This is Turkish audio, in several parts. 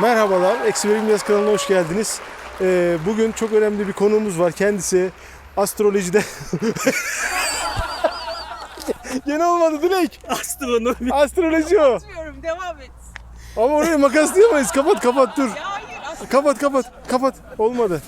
Merhabalar, Eksi Verim Yaz kanalına hoş geldiniz. Ee, bugün çok önemli bir konuğumuz var. Kendisi astrolojide... Gene olmadı Dilek. Astronomi. Astroloji o. Bilmiyorum devam et. Ama orayı makaslayamayız. Kapat kapat dur. Ya hayır aslında Kapat kapat kapat. Olmadı.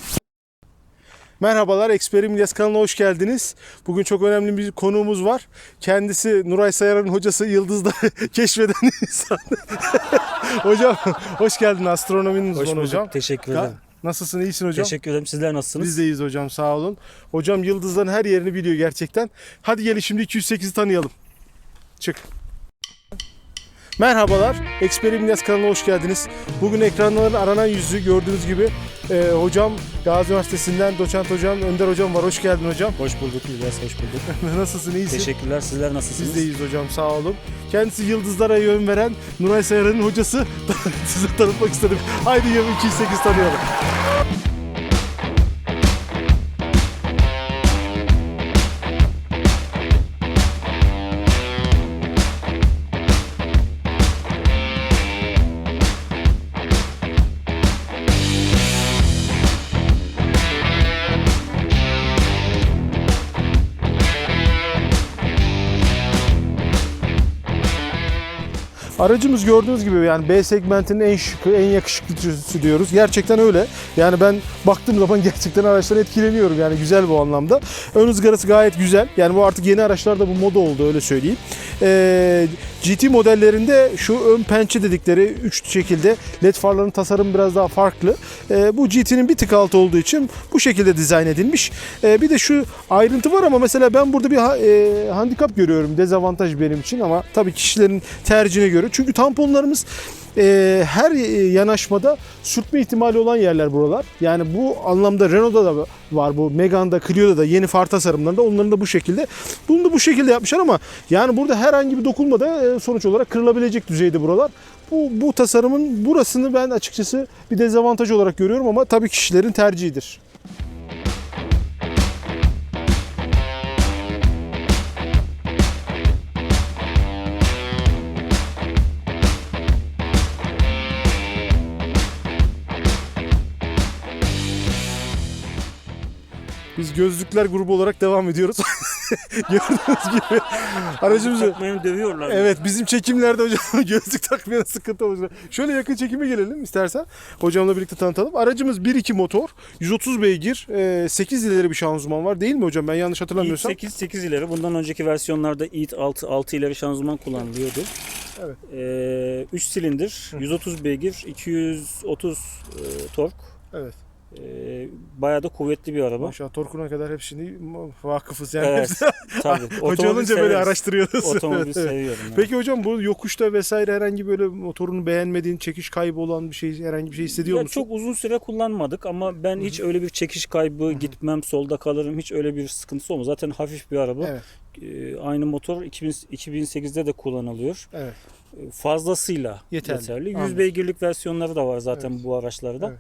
Merhabalar, Eksperim Yaz kanalına hoş geldiniz. Bugün çok önemli bir konuğumuz var. Kendisi Nuray Sayar'ın hocası Yıldız'da keşfeden insan. hocam hoş geldin astronominin Hoş uzmanı bulduk. hocam. Teşekkür ederim. Nasılsın, iyisin hocam? Teşekkür ederim. Sizler nasılsınız? Biz de iyiyiz hocam sağ olun. Hocam yıldızların her yerini biliyor gerçekten. Hadi gelin şimdi 208'i tanıyalım. Çık. Merhabalar, Yaz kanalına hoş geldiniz. Bugün ekranların aranan yüzü gördüğünüz gibi e, hocam Gazi Üniversitesi'nden doçent hocam Önder hocam var. Hoş geldin hocam. Hoş bulduk İlyas, hoş bulduk. Nasılsın, iyisin? Teşekkürler. Sizler nasılsınız? Biz de iyiyiz hocam sağ olun. Kendisi yıldızlara yön veren Nuray Sayar'ın hocası. Size tanıtmak istedim. Haydi gelin 208 tanıyalım. Aracımız gördüğünüz gibi yani B segmentinin en şıkı, en yakışıklısı diyoruz. Gerçekten öyle. Yani ben baktığım zaman gerçekten araçtan etkileniyorum. Yani güzel bu anlamda. Ön ızgarası gayet güzel. Yani bu artık yeni araçlarda bu moda oldu öyle söyleyeyim. Ee, GT modellerinde şu ön pençe dedikleri üç şekilde led farların tasarımı biraz daha farklı. Ee, bu GT'nin bir tık altı olduğu için bu şekilde dizayn edilmiş. Ee, bir de şu ayrıntı var ama mesela ben burada bir ha- e, handikap görüyorum. Dezavantaj benim için ama tabii kişilerin tercihine göre. Çünkü tamponlarımız e, her e, yanaşmada sürtme ihtimali olan yerler buralar. Yani bu anlamda Renault'da da var bu Megane'da, Clio'da da yeni far tasarımlarında onların da bu şekilde. Bunu da bu şekilde yapmışlar ama yani burada herhangi bir dokunma da e, sonuç olarak kırılabilecek düzeyde buralar. Bu, bu tasarımın burasını ben açıkçası bir dezavantaj olarak görüyorum ama tabii kişilerin tercihidir. Biz gözlükler grubu olarak devam ediyoruz. Gördüğünüz gibi aracımızı Takmayın dövüyorlar. Evet bizim çekimlerde hocam gözlük takmaya sıkıntı olacak. Şöyle yakın çekime gelelim istersen. Hocamla birlikte tanıtalım. Aracımız 1.2 motor, 130 beygir, e, 8 ileri bir şanzıman var değil mi hocam? Ben yanlış hatırlamıyorsam. 8 8 ileri. Bundan önceki versiyonlarda İT 6 6 ileri şanzıman kullanılıyordu. Evet. Ee, 3 silindir, 130 beygir, 230 e, tork. Evet. Ee, bayağı da kuvvetli bir araba. Maşallah Torkun'a kadar hepsini vakıfız yani. Evet. Tabii. Hoca olunca böyle araştırıyoruz. Otomobil seviyorum. yani. Peki hocam bu yokuşta vesaire herhangi böyle motorunu beğenmediğin, çekiş kaybı olan bir şey, herhangi bir şey hissediyor Ya musun? çok uzun süre kullanmadık ama ben hiç öyle bir çekiş kaybı gitmem solda kalırım hiç öyle bir sıkıntısı olmaz. Zaten hafif bir araba. Evet. Ee, aynı motor 2000, 2008'de de kullanılıyor. Evet. Ee, Fazlasıyla Yeterli. yeterli. 100 Anladım. beygirlik versiyonları da var zaten Evet. bu araçlarda. Evet.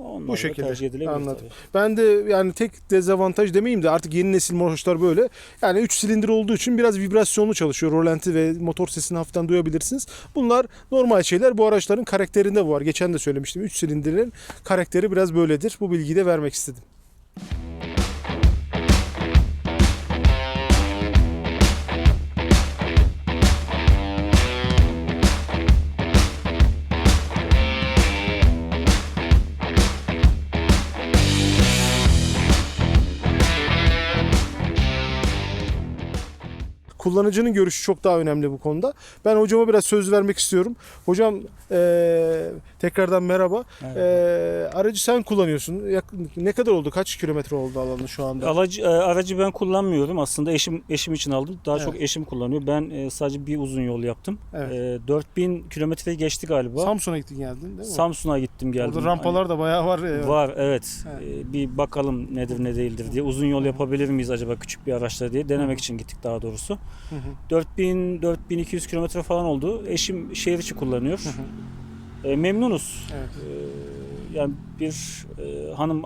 Onlar Bu şekilde. tercih edilebilir Anladım. tabii. Ben de yani tek dezavantaj demeyeyim de artık yeni nesil motosikletler böyle. Yani 3 silindir olduğu için biraz vibrasyonlu çalışıyor. Rolanti ve motor sesini hafiften duyabilirsiniz. Bunlar normal şeyler. Bu araçların karakterinde bu var. Geçen de söylemiştim. 3 silindirin karakteri biraz böyledir. Bu bilgiyi de vermek istedim. Kullanıcının görüşü çok daha önemli bu konuda. Ben hocama biraz söz vermek istiyorum. Hocam eee, tekrardan merhaba. Evet. Eee, aracı sen kullanıyorsun. Ne kadar oldu? Kaç kilometre oldu alanı şu anda? Aracı, e, aracı ben kullanmıyorum. Aslında eşim eşim için aldım. Daha Evet. çok eşim kullanıyor. Ben e, sadece bir uzun yol yaptım. Evet. E, 4000 kilometreyi geçti galiba. Samsun'a gittin geldin değil mi? Samsun'a gittim geldim. Orada rampalar da bayağı var. Hani-. Var evet. Evet. Ee, bir bakalım nedir ne değildir diye. Uzun yol yapabilir miyiz acaba küçük bir araçla diye denemek için gittik daha doğrusu. Hı hı. 4000 4200 kilometre falan oldu. Eşim şehir içi kullanıyor. Hı hı. Ee, memnunuz. Evet. Ee, yani bir e, hanım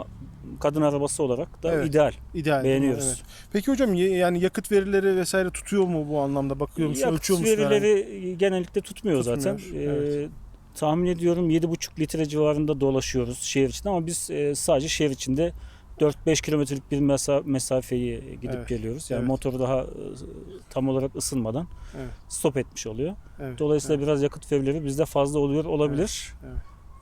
kadın arabası olarak da Evet. ideal. İdeal. Beğeniyoruz. Evet. Peki hocam yani yakıt verileri vesaire tutuyor mu bu anlamda? Bakıyor musun? Yakıt ölçüyor musun? verileri genellikle tutmuyor, zaten. Tutmuyor, Ee, evet. tahmin ediyorum 7,5 litre civarında dolaşıyoruz şehir içinde ama biz e, sadece şehir içinde 4-5 kilometrelik bir mesa- mesafeyi gidip Evet, geliyoruz. Yani evet. motor daha e, tam olarak ısınmadan Evet. stop etmiş oluyor. Evet. Dolayısıyla biraz yakıt verileri bizde fazla oluyor olabilir. Evet,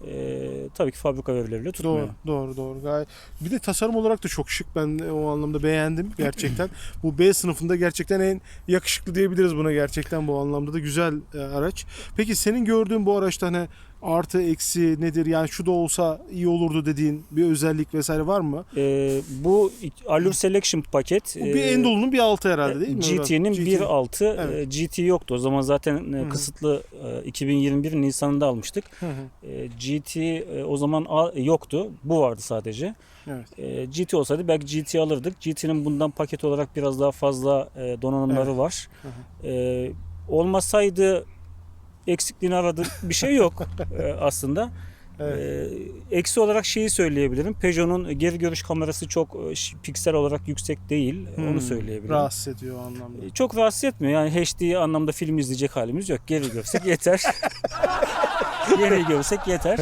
Ee, tabii ki fabrika verileriyle tutmuyor. Doğru, doğru, doğru. Gayet. Bir de tasarım olarak da çok şık. Ben o anlamda beğendim gerçekten. bu B sınıfında gerçekten en yakışıklı diyebiliriz buna gerçekten bu anlamda da güzel e, araç. Peki senin gördüğün bu araçta hani artı eksi nedir? Yani şu da olsa iyi olurdu dediğin bir özellik vesaire var mı? Ee, bu Allure Selection paket. Bu bir Endolo'nun bir altı herhalde değil mi? GT'nin GT. 1.6 Evet. e, GT yoktu. O zaman zaten e, Hı hı. kısıtlı e, 2021 Nisan'ında almıştık. Hı hı. E, GT e, o zaman yoktu. Bu vardı sadece. Evet. E, GT olsaydı belki GT alırdık. GT'nin bundan paket olarak biraz daha fazla e, donanımları Evet. var. Hı E, olmasaydı eksikliğini aradık bir şey yok e, aslında. Evet. Ee, eksi olarak şeyi söyleyebilirim. Peugeot'un geri görüş kamerası çok e, piksel olarak yüksek değil. Hmm, Onu söyleyebilirim. Rahatsız ediyor o anlamda. Çok rahatsız etmiyor. Yani HD anlamda film izleyecek halimiz yok. Geri görsek yeter. Geri görsek yeter.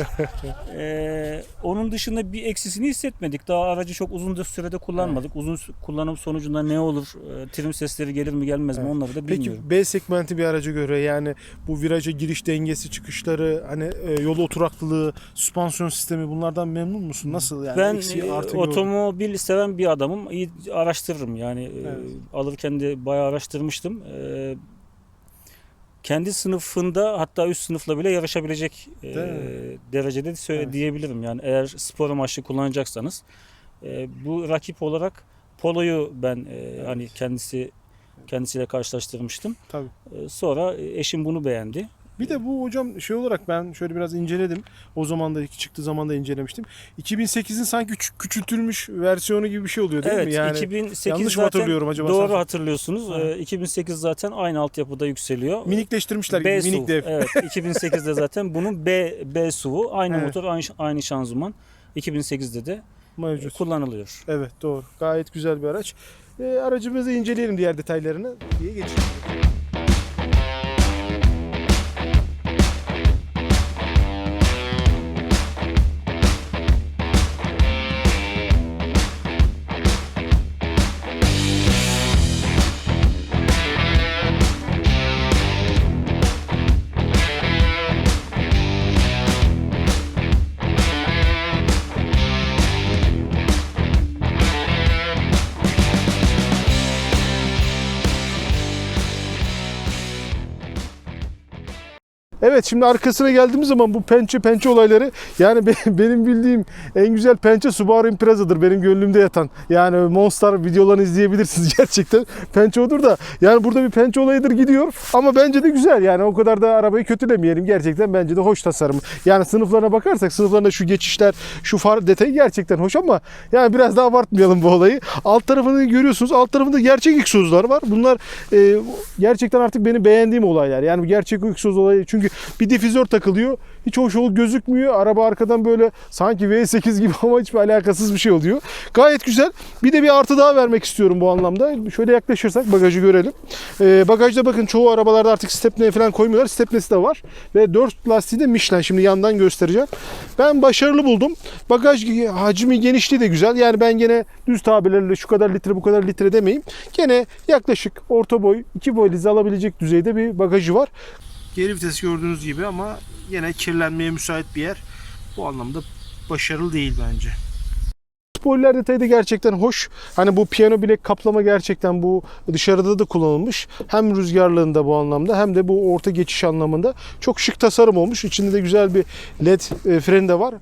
Ee, onun dışında bir eksisini hissetmedik. Daha aracı çok uzun sürede kullanmadık. Uzun sü- kullanım sonucunda ne olur? e, trim sesleri gelir mi gelmez mi? Evet. Onları da bilmiyorum. Peki B segmenti bir araca göre yani bu viraja giriş dengesi, çıkışları, hani e, yol oturaklılığı, süspansiyon sistemi bunlardan memnun musun? Nasıl yani? Ben Eksiği, e, artı otomobil seven bir adamım. İyi araştırırım yani. e, Evet. alırken de bayağı araştırmıştım. E, kendi sınıfında hatta üst sınıfla bile yarışabilecek e, derecede söyle Evet. diyebilirim. Yani eğer spor amaçlı kullanacaksanız e, bu rakip olarak Polo'yu ben e, hani kendisi kendisiyle karşılaştırmıştım. Tabii. E, sonra eşim bunu beğendi. Bir de bu hocam şey olarak ben şöyle biraz inceledim. O zaman da çıktığı zaman da incelemiştim. 2008'in sanki küçük, küçültmüş versiyonu gibi bir şey oluyor değil evet, mi? Yani 2008 yanlış mı hatırlıyorum acaba? Doğru Sen- hatırlıyorsunuz. Ha. Ee, 2008 zaten aynı altyapıda yükseliyor. minikleştirmişler B gibi minik dev. Evet, 2008'de zaten bunun B B SUV'u aynı Evet. motor, aynı, aynı şanzıman 2008'de de Mevcut. kullanılıyor. Evet doğru. Gayet güzel bir araç. E, aracımızı inceleyelim diğer detaylarını diye geçelim. Evet şimdi arkasına geldiğimiz zaman bu pençe pençe olayları yani be- benim bildiğim en güzel pençe Subaru Impreza'dır benim gönlümde yatan. Yani Monster videolarını izleyebilirsiniz gerçekten. Pençe odur da yani burada bir pençe olayıdır gidiyor ama bence de güzel yani o kadar da arabayı kötülemeyelim gerçekten bence de hoş tasarım. Yani sınıflarına bakarsak sınıflarına şu geçişler şu far detayı gerçekten hoş ama yani biraz daha abartmayalım bu olayı. Alt tarafını görüyorsunuz alt tarafında gerçek egzozlar var. Bunlar e, gerçekten artık benim beğendiğim olaylar. Yani gerçek egzoz olayı çünkü bir difüzör takılıyor. Hiç hoş ol gözükmüyor. Araba arkadan böyle sanki V8 gibi ama hiçbir alakasız bir şey oluyor. Gayet güzel. Bir de bir artı daha vermek istiyorum bu anlamda. Şöyle yaklaşırsak bagajı görelim. Ee, bagajda bakın çoğu arabalarda artık stepneye falan koymuyorlar. Stepnesi de var. Ve 4 lastiği de Michelin. Şimdi yandan göstereceğim. Ben başarılı buldum. Bagaj hacmi genişliği de güzel. Yani ben gene düz tabirlerle şu kadar litre bu kadar litre demeyeyim. Gene yaklaşık orta boy, iki boy alabilecek düzeyde bir bagajı var. Geri vites gördüğünüz gibi ama yine kirlenmeye müsait bir yer. Bu anlamda başarılı değil bence. Spoiler detayı da gerçekten hoş. Hani bu piyano bilek kaplama gerçekten bu dışarıda da kullanılmış. Hem rüzgarlığında bu anlamda hem de bu orta geçiş anlamında çok şık tasarım olmuş. İçinde de güzel bir led e, freni de var.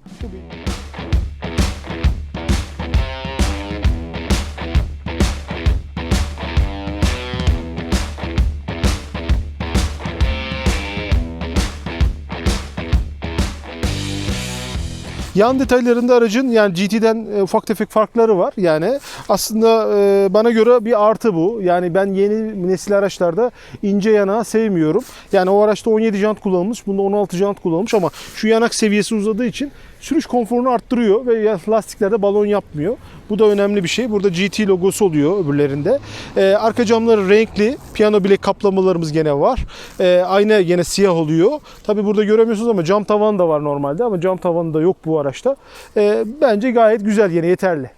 Yan detaylarında aracın yani GT'den e, ufak tefek farkları var. Yani aslında e, bana göre bir artı bu. Yani ben yeni nesil araçlarda ince yanağı sevmiyorum. Yani o araçta 17 jant kullanılmış, bunda 16 jant kullanılmış ama şu yanak seviyesi uzadığı için sürüş konforunu arttırıyor ve lastiklerde balon yapmıyor. Bu da önemli bir şey. Burada GT logosu oluyor öbürlerinde. Ee, arka camları renkli. Piyano bilek kaplamalarımız gene var. Ee, ayna gene siyah oluyor. Tabi burada göremiyorsunuz ama cam tavan da var normalde ama cam tavanı da yok bu araçta. Ee, bence gayet güzel yine yeterli.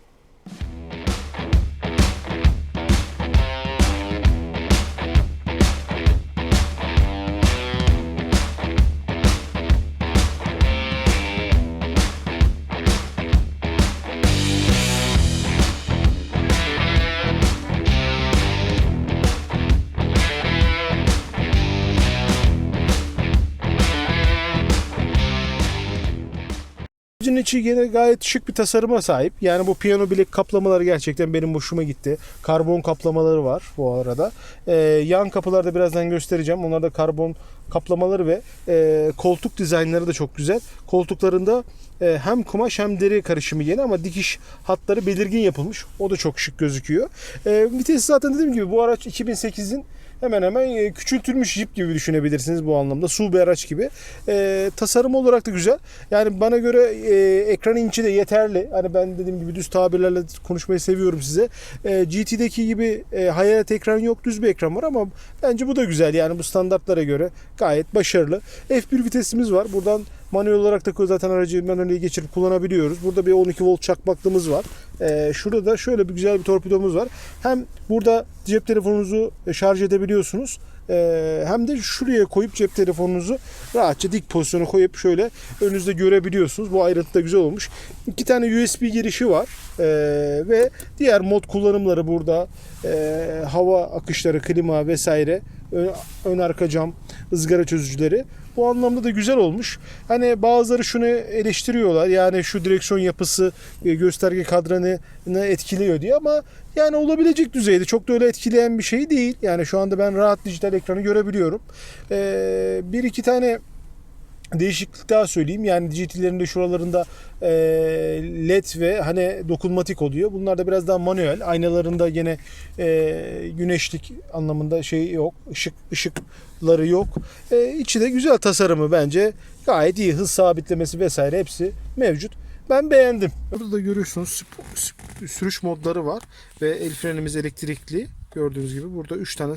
İçi gene gayet şık bir tasarıma sahip. Yani bu piyano bilek kaplamaları gerçekten benim hoşuma gitti. Karbon kaplamaları var bu arada. Ee, yan kapılarda birazdan göstereceğim. Onlar da karbon kaplamaları ve e, koltuk dizaynları da çok güzel. Koltuklarında e, hem kumaş hem deri karışımı yeni ama dikiş hatları belirgin yapılmış. O da çok şık gözüküyor. E, vites zaten dediğim gibi bu araç 2008'in hemen hemen küçültülmüş jip gibi düşünebilirsiniz bu anlamda. Su bir araç gibi. E, tasarım olarak da güzel. Yani bana göre e, ekran inçi de yeterli. Hani ben dediğim gibi düz tabirlerle konuşmayı seviyorum size. E, GT'deki gibi e, hayalet ekran yok. Düz bir ekran var ama bence bu da güzel. Yani bu standartlara göre gayet başarılı. F1 vitesimiz var. Buradan manuel olarak da zaten aracı manueli geçirip kullanabiliyoruz. Burada bir 12 volt çakmaklığımız var. Ee, şurada da şöyle bir güzel bir torpidomuz var. Hem burada cep telefonunuzu şarj edebiliyorsunuz. Ee, hem de şuraya koyup cep telefonunuzu rahatça dik pozisyona koyup şöyle önünüzde görebiliyorsunuz. Bu ayrıntı da güzel olmuş. İki tane USB girişi var. Ee, ve diğer mod kullanımları burada. Ee, hava akışları, klima vesaire. Ön, arka cam, ızgara çözücüleri. Bu anlamda da güzel olmuş. Hani bazıları şunu eleştiriyorlar. Yani şu direksiyon yapısı e, gösterge kadranı etkiliyor diye ama yani olabilecek düzeyde çok da öyle etkileyen bir şey değil. Yani şu anda ben rahat dijital ekranı görebiliyorum. Ee, bir iki tane değişiklik daha söyleyeyim. Yani GT'lerin de şuralarında e, led ve hani dokunmatik oluyor. Bunlar da biraz daha manuel. Aynalarında yine e, güneşlik anlamında şey yok. Işık ışıkları yok. E, içi de güzel tasarımı bence. Gayet iyi. Hız sabitlemesi vesaire hepsi mevcut. Ben beğendim. Burada da görüyorsunuz sürüş modları var ve el frenimiz elektrikli. Gördüğünüz gibi burada 3 tane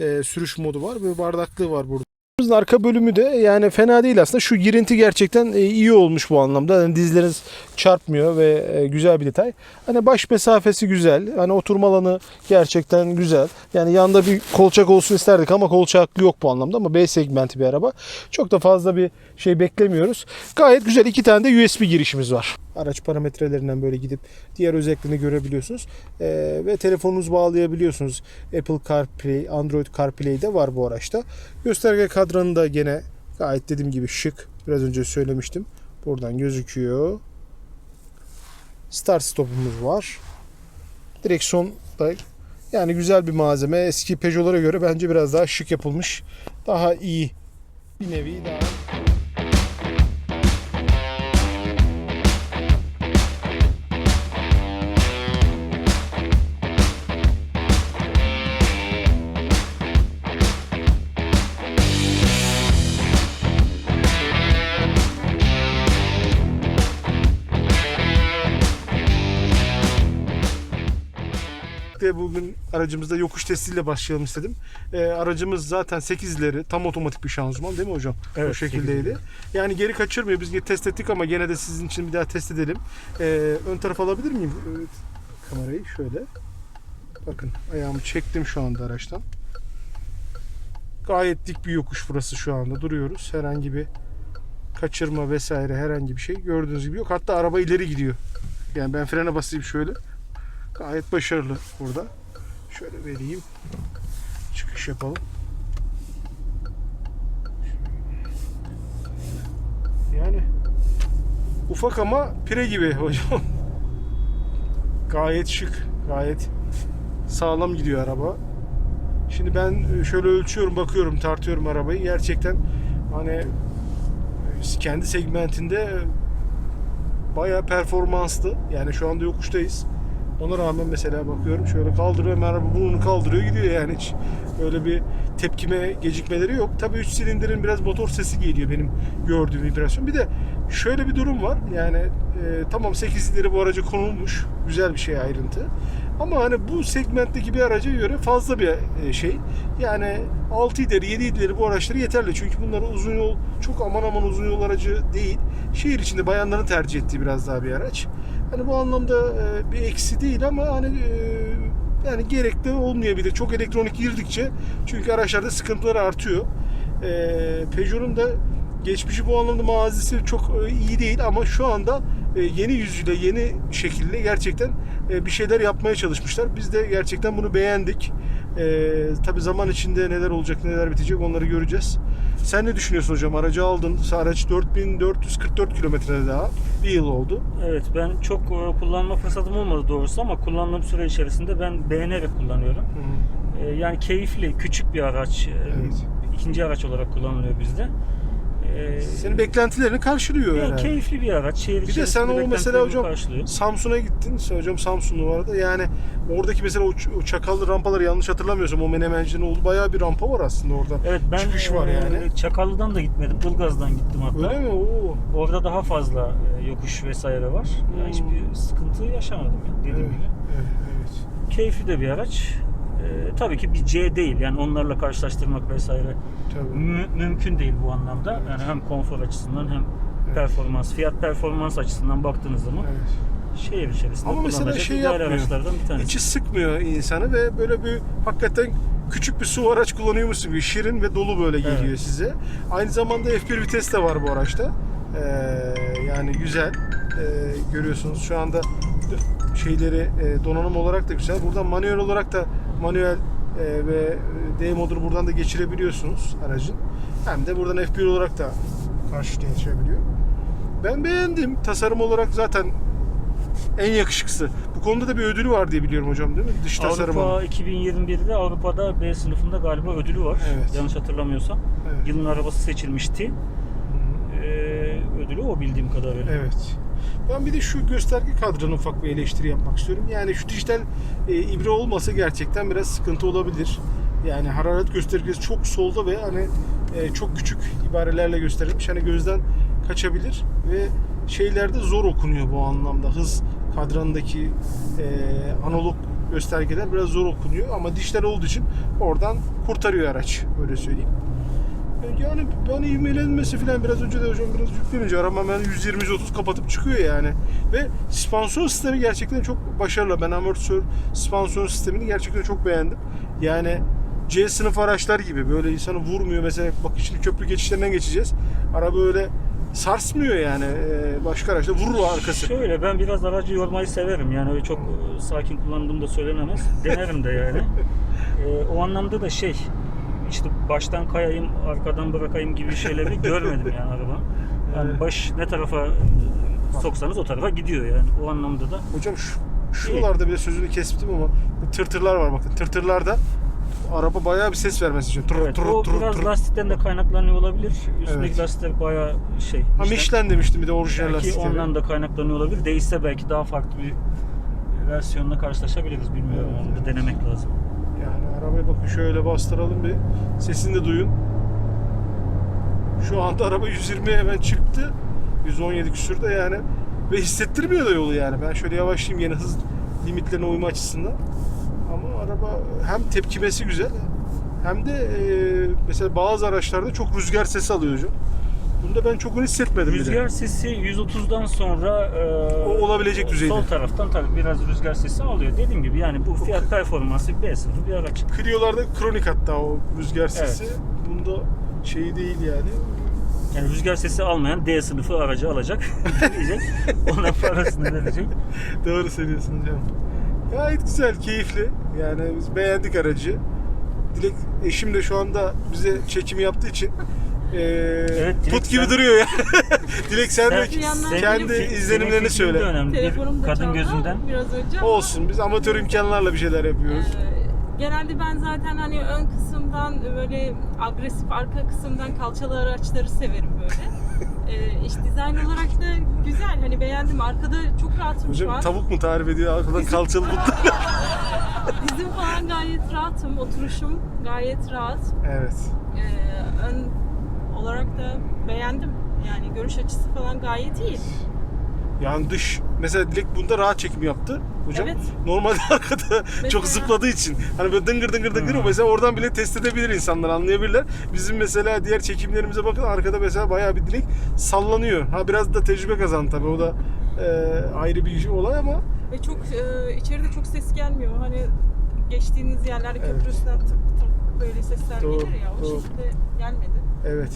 e, sürüş modu var ve bardaklığı var burada. Aracımızın arka bölümü de yani fena değil aslında. Şu girinti gerçekten e, iyi olmuş bu anlamda. Yani dizleriniz çarpmıyor ve e, güzel bir detay. Hani baş mesafesi güzel. Hani oturma alanı gerçekten güzel. Yani yanında bir kolçak olsun isterdik ama kolçaklı yok bu anlamda ama B segmenti bir araba. Çok da fazla bir şey beklemiyoruz. Gayet güzel. iki tane de USB girişimiz var. Araç parametrelerinden böyle gidip diğer özelliklerini görebiliyorsunuz. Ee, ve telefonunuzu bağlayabiliyorsunuz. Apple CarPlay, Android CarPlay de var bu araçta. Gösterge kadranı da gene gayet dediğim gibi şık. Biraz önce söylemiştim. Buradan gözüküyor. Start stopumuz var. Direksiyon da yani güzel bir malzeme. Eski Peugeot'lara göre bence biraz daha şık yapılmış. Daha iyi bir nevi daha Ve bugün aracımızda yokuş testiyle başlayalım istedim. Ee, aracımız zaten 8'leri tam otomatik bir şanzıman değil mi hocam? Evet, o şekildeydi. Yani geri kaçırmıyor. Biz test ettik ama gene de sizin için bir daha test edelim. Ee, ön taraf alabilir miyim? Evet. Kamerayı şöyle. Bakın ayağımı çektim şu anda araçtan. Gayet dik bir yokuş burası şu anda. Duruyoruz. Herhangi bir kaçırma vesaire herhangi bir şey gördüğünüz gibi yok. Hatta araba ileri gidiyor. Yani ben frene basayım şöyle. Gayet başarılı burada. Şöyle vereyim. Çıkış yapalım. Yani ufak ama pire gibi hocam. Gayet şık, gayet sağlam gidiyor araba. Şimdi ben şöyle ölçüyorum, bakıyorum, tartıyorum arabayı. Gerçekten hani kendi segmentinde bayağı performanslı. Yani şu anda yokuştayız. Ona rağmen mesela bakıyorum şöyle kaldırıyor hemen araba burnunu kaldırıyor gidiyor yani hiç öyle bir tepkime gecikmeleri yok. Tabii 3 silindirin biraz motor sesi geliyor benim gördüğüm vibrasyon. Bir de şöyle bir durum var. Yani e, tamam 8 ileri bu araca konulmuş. Güzel bir şey ayrıntı. Ama hani bu segmentteki bir araca göre fazla bir e, şey. Yani 6 ileri 7 ileri bu araçları yeterli. Çünkü bunlar uzun yol çok aman aman uzun yol aracı değil. Şehir içinde bayanların tercih ettiği biraz daha bir araç. Hani bu anlamda e, bir eksi değil ama hani e, yani gerekli olmayabilir. Çok elektronik girdikçe çünkü araçlarda sıkıntılar artıyor. E, Peugeot'un da geçmişi bu anlamda mazisi çok e, iyi değil ama şu anda e, yeni yüzüyle yeni şekilde gerçekten e, bir şeyler yapmaya çalışmışlar. Biz de gerçekten bunu beğendik. E, tabii zaman içinde neler olacak neler bitecek onları göreceğiz. Sen ne düşünüyorsun hocam? Aracı aldın. Araç 4444 kilometrede daha. Bir yıl oldu. Evet ben çok e, kullanma fırsatım olmadı doğrusu ama kullandığım süre içerisinde ben beğenerek kullanıyorum. E, Yani keyifli, küçük bir araç. E, Evet. ikinci araç olarak kullanılıyor bizde. E, Senin beklentilerini karşılıyor yani herhalde. keyifli bir araç. Şehir Bir de içerisinde sen o mesela hocam karşılıyor. Samsun'a gittin. Hocam Samsunlu arada. Yani oradaki mesela o, ç- o çakallı rampaları yanlış hatırlamıyorsam o menemencinin olduğu bayağı bir rampa var aslında orada. Evet ben çıkış var e, yani. Çakallı'dan da gitmedim. Ilgaz'dan gittim hatta. Öyle mi? Oo. Orada daha fazla e, yokuş vesaire var. Hmm. Yani hiçbir sıkıntı yaşamadım yani dediğim Evet, gibi. evet, evet. Keyifli de bir araç. E, tabii ki bir C değil. Yani onlarla karşılaştırmak vesaire Tabii. mü- mümkün değil bu anlamda. Yani hem konfor açısından hem Evet. performans, fiyat performans açısından baktığınız zaman Evet. şehir içerisinde Ama mesela şey yapmıyor. araçlardan bir tanesi. İçi sıkmıyor insanı ve böyle bir hakikaten küçük bir su araç kullanıyormuşsun gibi şirin ve dolu böyle geliyor Evet. size. Aynı zamanda F1 vites de var bu araçta. Ee, yani güzel. Ee, görüyorsunuz şu anda şeyleri e, donanım olarak da güzel. Buradan manuel olarak da manuel e, ve D modunu buradan da geçirebiliyorsunuz aracın. Hem de buradan F1 olarak da karşıya geçebiliyor. Ben beğendim. Tasarım olarak zaten en yakışıklısı. Bu konuda da bir ödülü var diye biliyorum hocam değil mi? Dış tasarım. Avrupa 2021'de Avrupa'da B sınıfında galiba ödülü var. Evet. Yanlış hatırlamıyorsam. Evet. Yılın arabası seçilmişti. Hı hı. Ee, ödülü o bildiğim kadarıyla. Evet. Ben bir de şu gösterge kadranın ufak bir eleştiri yapmak istiyorum. Yani şu dijital e, ibre olmasa gerçekten biraz sıkıntı olabilir. Yani hararet göstergesi çok solda ve hani e, çok küçük ibarelerle gösterilmiş. Hani gözden kaçabilir ve şeylerde zor okunuyor bu anlamda. Hız kadranındaki e, analog göstergeler biraz zor okunuyor ama dijital olduğu için oradan kurtarıyor araç. Öyle söyleyeyim. Yani ben ivmelenmesi falan biraz önce de hocam biraz yüklenince arama ben 120-130 kapatıp çıkıyor yani. Ve süspansiyon sistemi gerçekten çok başarılı. Ben amortisör süspansiyon sistemini gerçekten çok beğendim. Yani C sınıf araçlar gibi böyle insanı vurmuyor. Mesela bak şimdi köprü geçişlerinden geçeceğiz. Araba öyle sarsmıyor yani. Ee, başka araçta vurur arkası. Şöyle ben biraz aracı yormayı severim. Yani öyle çok e, sakin kullandığım da söylenemez. Denerim de yani. Ee, o anlamda da şey işte baştan kayayım, arkadan bırakayım gibi şeyleri görmedim yani araba. Yani baş ne tarafa soksanız o tarafa gidiyor yani. O anlamda da Hocam şu, şuralarda bile sözünü kestim ama bu tırtırlar var bakın. Tırtırlarda araba bayağı bir ses vermesi için. Tır, evet, tır, o tır, biraz tır. lastikten de kaynaklanıyor olabilir. Üstündeki Evet. lastikler bayağı şey. Ha Michelin demiştim bir de orijinal Belki lastikleri. ondan da kaynaklanıyor olabilir. Değişse belki daha farklı bir versiyonla karşılaşabiliriz. Bilmiyorum. Evet, Onu da evet. denemek lazım. Yani arabaya bakın şöyle bastıralım bir. Sesini de duyun. Şu anda araba 120'ye hemen çıktı. 117 küsürde yani. Ve hissettirmiyor da yolu yani. Ben şöyle yavaşlayayım yeni hız limitlerine uyma açısından. Ama araba hem tepkimesi güzel hem de e, mesela bazı araçlarda çok rüzgar sesi alıyor hocam. Bunda ben çok onu hissetmedim bile. Rüzgar sesi 130'dan sonra e, O olabilecek düzeyde. Sol taraftan tabii biraz rüzgar sesi alıyor. Dediğim gibi yani bu fiyat performansı B sınıfı bir araç. Clio'larda kronik hatta o rüzgar sesi. Bunda şeyi değil yani. Yani rüzgar sesi almayan D sınıfı aracı alacak. diyecek. Ona parasını verecek. Doğru söylüyorsun hocam. Gayet güzel, keyifli. Yani biz beğendik aracı. Dilek eşim de şu anda bize çekimi yaptığı için eee Dilek put gibi sen- duruyor ya. Dilek sen de kendi izlenimlerini söyle. Telefonum da kadın çaldı gözünden. biraz önce ama, Olsun biz amatör imkanlarla bir şeyler yapıyoruz. e, genelde ben zaten hani ön kısımdan böyle agresif arka kısımdan kalçalı araçları severim böyle. e, iç dizayn olarak da güzel hani beğendim. Arkada çok rahatım şu Hocam an. tavuk mu tarif ediyor arkadan kalçalı but. Dizim falan gayet rahatım. Oturuşum gayet rahat. evet. E, ön olarak da beğendim. Yani görüş açısı falan gayet iyi. Yani dış mesela Dilek bunda rahat çekim yaptı hocam. Evet. Normalde arkada çok zıpladığı için hani böyle dıngır dıngır dıngır Hmm. mesela oradan bile test edebilir insanlar anlayabilirler. Bizim mesela diğer çekimlerimize bakın arkada mesela bayağı bir Dilek sallanıyor. Ha biraz da tecrübe kazandı tabii o da e, ayrı bir olay ama Ve çok e, içeride çok ses gelmiyor. Hani geçtiğiniz yerlerde Evet. köprü üstünden tık tık böyle sesler Doğru, gelir ya. O doğru. şekilde gelmedi. Evet.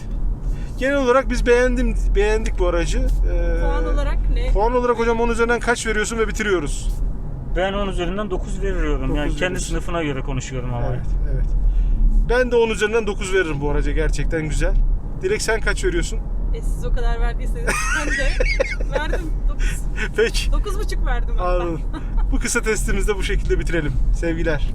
Genel olarak biz beğendim beğendik bu aracı. Ee, Puan olarak ne? Puan olarak hocam 10 üzerinden kaç veriyorsun ve bitiriyoruz? Ben 10 üzerinden 9 veriyorum. yani Dokuz kendi sınıfına göre konuşuyorum ama. Evet, evet. Ben de 10 üzerinden 9 veririm bu araca gerçekten güzel. Dilek sen kaç veriyorsun? E siz o kadar verdiyseniz ben de verdim. 9. Peki. 9,5 verdim hatta. Anladım. bu kısa testimizi de bu şekilde bitirelim. Sevgiler.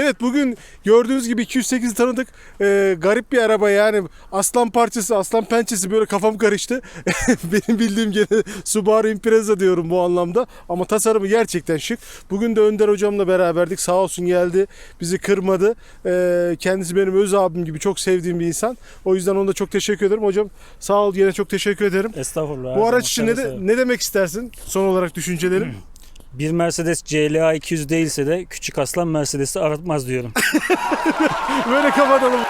Evet bugün gördüğünüz gibi 208 tanıdık. Ee, garip bir araba yani aslan parçası, aslan pençesi böyle kafam karıştı. Benim bildiğim gene Subaru Impreza diyorum bu anlamda. Ama tasarımı gerçekten şık. Bugün de Önder hocamla beraberdik. Sağ olsun geldi. Bizi kırmadı. Ee, kendisi benim öz abim gibi çok sevdiğim bir insan. O yüzden ona da çok teşekkür ederim. Hocam sağ ol yine çok teşekkür ederim. Estağfurullah. Bu araç için ne, de, ne demek istersin? Son olarak düşüncelerim. Bir Mercedes CLA 200 değilse de küçük aslan Mercedes'i aratmaz diyorum. Böyle kapatalım.